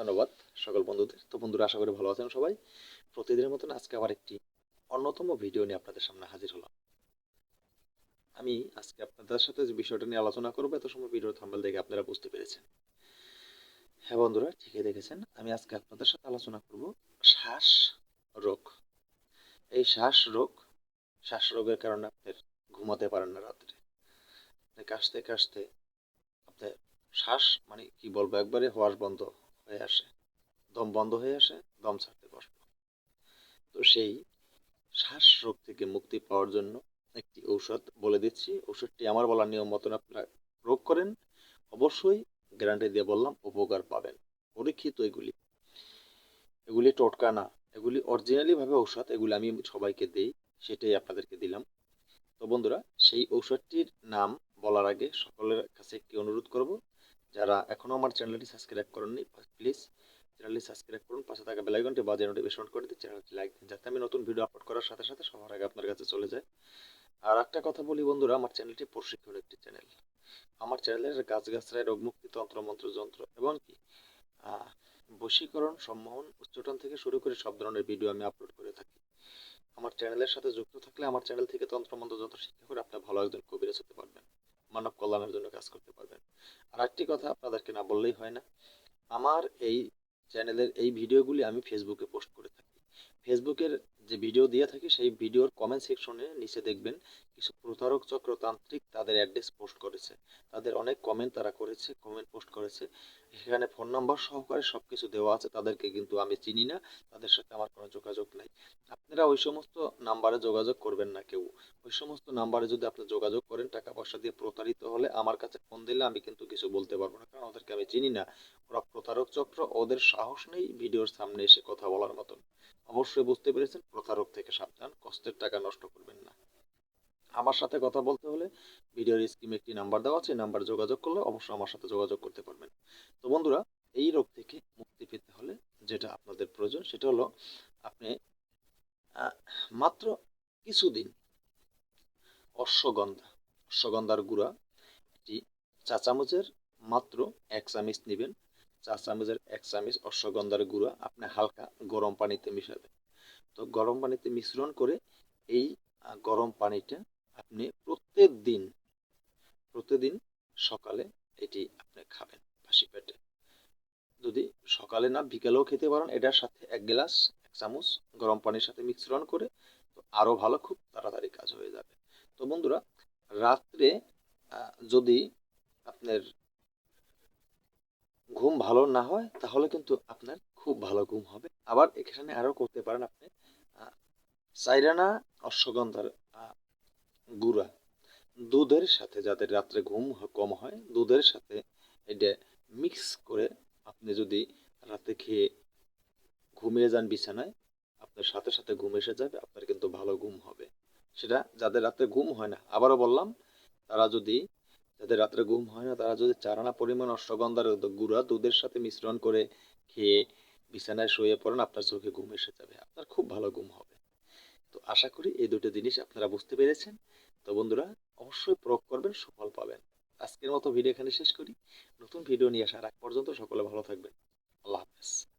ধন্যবাদ সকল বন্ধুদের। তো বন্ধুরা, আশা করি ভালো আছেন সবাই। প্রতিদিনের মতন আজকে আবার একটি অন্যতম ভিডিও নিয়ে আপনাদের সামনে হাজির হলাম। আমি আজকে আপনাদের সাথে যে বিষয়টা নিয়ে আলোচনা করব, এত সময় ভিডিও থাম্বেল দেখে আপনারা বুঝতে পেরেছেন। হ্যাঁ বন্ধুরা, ঠিকই দেখেছেন। আমি আজকে আপনাদের সাথে আলোচনা করব শ্বাস রোগ। এই শ্বাস রোগ, শ্বাস রোগের কারণে আপনার ঘুমাতে পারেন না রাত্রে। কাশতে কাশতে, আপনার শ্বাস মানে কি বলব, একবারে হওয়ার বন্ধ হয়ে আসে, দম বন্ধ হয়ে আসে, দম ছাড়তে কষ্ট তো সেই শ্বাস রোগ থেকে মুক্তি পাওয়ার জন্য একটি ঔষধ বলে দিচ্ছি। ঔষধটি আমার বলার নিয়ম মতন আপনারা প্রয়োগ করেন। অবশ্যই গ্যারান্টি দিয়ে বললাম, উপকার পাবেন। পরীক্ষিত এগুলি। এগুলি টোটকা না। এগুলি অরিজিনালি ভাবে ঔষধ, এগুলি আমি সবাইকে দিই, সেটাই আপনাদেরকে দিলাম। তো বন্ধুরা, সেই ঔষধটির নাম বলার আগে সকলের কাছে একটি অনুরোধ করব। যারা এখনও আমার চ্যানেলটি সাবস্ক্রাইব করেননি প্লিজ চ্যানেলটি সাবস্ক্রাইব করুন, পাশে থাকা বেলাইকনটি বাজে নোটিফিকেশন করে দিন চ্যানেলটি লাইক দিন, যাতে আমি নতুন ভিডিও আপলোড করার সাথে সাথে সবার আগে আপনার কাছে চলে যায়। আর একটা কথা বলি বন্ধুরা, আমার চ্যানেলটি প্রশিক্ষণ একটি চ্যানেল। আমার চ্যানেলের গাছগাছরায় রোগমুক্তি তন্ত্রমন্ত্র যন্ত্র এবং কি? বশীকরণ, সম্মোহন উচ্চটন থেকে শুরু করে সব ধরনের ভিডিও আমি আপলোড করে থাকি। আমার চ্যানেলের সাথে যুক্ত থাকলে আমার চ্যানেল থেকে তন্ত্রমন্ত্র যন্ত্র শিক্ষা করে আপনি ভালো একজন কবিরাজ হতে পারবেন। মানব কল্যাণের জন্য কাজ করতে পারবেন। আর একটি কথা আপনাদেরকে না বললেই হয় না, আমার এই চ্যানেলের এই ভিডিওগুলি আমি ফেসবুকে পোস্ট করে থাকি। ফেসবুকের যে ভিডিও দিয়ে থাকি, সেই ভিডিওর কমেন্ট সেকশনে নিচে দেখবেন কিছু প্রতারক চক্রতান্ত্রিক তাদের অ্যাড্রেস পোস্ট করেছে। তাদের অনেক কমেন্ট তারা করেছে কমেন্ট পোস্ট করেছে। সেখানে ফোন নাম্বার সহকারে সব কিছু দেওয়া আছে, তাদেরকে কিন্তু আমি চিনি না, তাদের সাথে আমার কোনো যোগাযোগ নাই। আপনারা ওই সমস্ত নাম্বারে যোগাযোগ করবেন না কেউ। ওই সমস্ত নাম্বারে যদি আপনি যোগাযোগ করেন, টাকা পয়সা দিয়ে প্রতারিত হলে আমার কাছে ফোন দিলে আমি কিন্তু কিছু বলতে পারব না, কারণ ওদেরকে আমি চিনি না। ওরা প্রতারক চক্র, ওদের সাহস নেই ভিডিওর সামনে এসে কথা বলার মতন। অবশ্যই বুঝতে পেরেছেন, প্রতারক থেকে সাবধান, কষ্টের টাকা নষ্ট করবেন না। আমার সাথে কথা বলতে হলে ভিডিওর স্ক্রিনে একটি নাম্বার দেওয়া আছে নাম্বার যোগাযোগ করলে অবশ্যই আমার সাথে যোগাযোগ করতে পারবেন। তো বন্ধুরা, এই রোগ থেকে মুক্তি পেতে হলে যেটা আপনাদের প্রয়োজন সেটা হলো আপনি মাত্র কিছুদিন অশ্বগন্ধা, অশ্বগন্ধার গুঁড়া, একটি চা চামচের মাত্র এক চামচ নেবেন। চা চামচের এক চামচ অশ্বগন্ধার গুঁড়া আপনি হালকা গরম পানিতে মিশাবেন। তো গরম পানিতে মিশ্রণ করে এই গরম পানিটা আপনি প্রত্যেক দিন প্রতিদিন সকালে এটি আপনি খাবেন ফাঁসি পেটে। যদি সকালে না, বিকেলেও খেতে পারেন, এটার সাথে এক গ্লাস, এক চামচ গরম পানির সাথে মিশ্রণ করে, তো আরও ভালো, খুব তাড়াতাড়ি কাজ হয়ে যাবে। তো বন্ধুরা, রাত্রে যদি আপনার ঘুম ভালো না হয়, তাহলে কিন্তু আপনার খুব ভালো ঘুম হবে। আবার এখানে আরও করতে পারেন আপনি সাইরানা অশ্বগন্ধার গুঁড়া। দুধের সাথে যাদের রাত্রে ঘুম কম হয়, দুধের সাথে এটা মিক্স করে আপনি যদি রাতে খেয়ে ঘুমিয়ে যান বিছানায়, আপনার সাথে সাথে ঘুম এসে যাবে, আপনার কিন্তু ভালো ঘুম হবে। সেটা যাদের রাতে ঘুম হয় না, আবারও বললাম, তারা যদি যাদের রাত্রে ঘুম হয় না, তারা যদি চারানা পরিমাণ অশ্বগন্ধার গুঁড়া দুধের সাথে মিশ্রণ করে খেয়ে বিছানায় শুয়ে পড়েন, আপনার চোখে ঘুম এসে যাবে, আপনার খুব ভালো ঘুম হবে। আশা করি এই দুটো জিনিস আপনারা বুঝতে পেরেছেন। তো বন্ধুরা, অবশ্যই প্রয়োগ করবেন, সুফল পাবেন। আজকের মতো ভিডিও এখানে শেষ করি। নতুন ভিডিও নিয়ে আসার আগ পর্যন্ত সকলে ভালো থাকবেন। আল্লাহ হাফেজ।